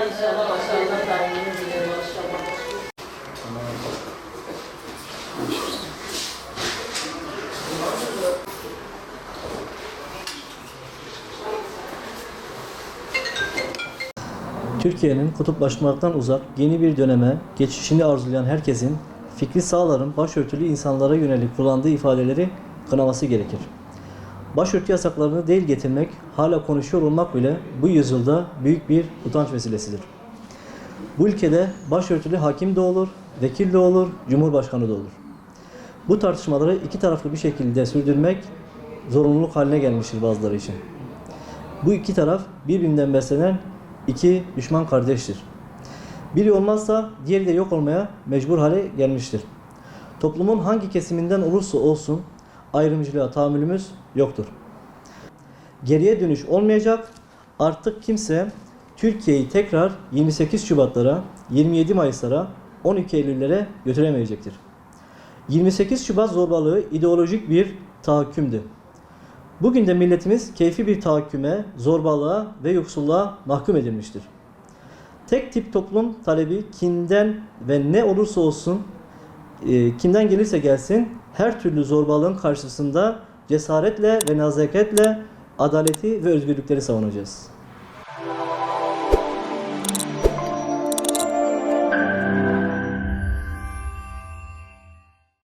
Allah inşallah inşallah. Türkiye'nin kutuplaşmaktan uzak yeni bir döneme geçişini arzulayan herkesin fikri sağların başörtülü insanlara yönelik kullandığı ifadeleri kınaması gerekir. Başörtü yasaklarını değil getirmek, hala konuşuyor olmak bile bu yüzyılda büyük bir utanç vesilesidir. Bu ülkede başörtülü hakim de olur, vekil de olur, cumhurbaşkanı da olur. Bu tartışmaları iki taraflı bir şekilde sürdürmek zorunluluk haline gelmiştir bazıları için. Bu iki taraf birbirinden beslenen iki düşman kardeştir. Biri olmazsa diğeri de yok olmaya mecbur hale gelmiştir. Toplumun hangi kesiminden olursa olsun ayrımcılığa tahammülümüz yoktur. Geriye dönüş olmayacak. Artık kimse Türkiye'yi tekrar 28 Şubatlara, 27 Mayıslara, 12 Eylüllere götüremeyecektir. 28 Şubat zorbalığı ideolojik bir tahakkümdü. Bugün de milletimiz keyfi bir tahakküme, zorbalığa ve yoksulluğa mahkum edilmiştir. Tek tip toplum talebi kimden ve ne olursa olsun, e, kimden gelirse gelsin her türlü zorbalığın karşısında cesaretle ve nazaketle adaleti ve özgürlükleri savunacağız.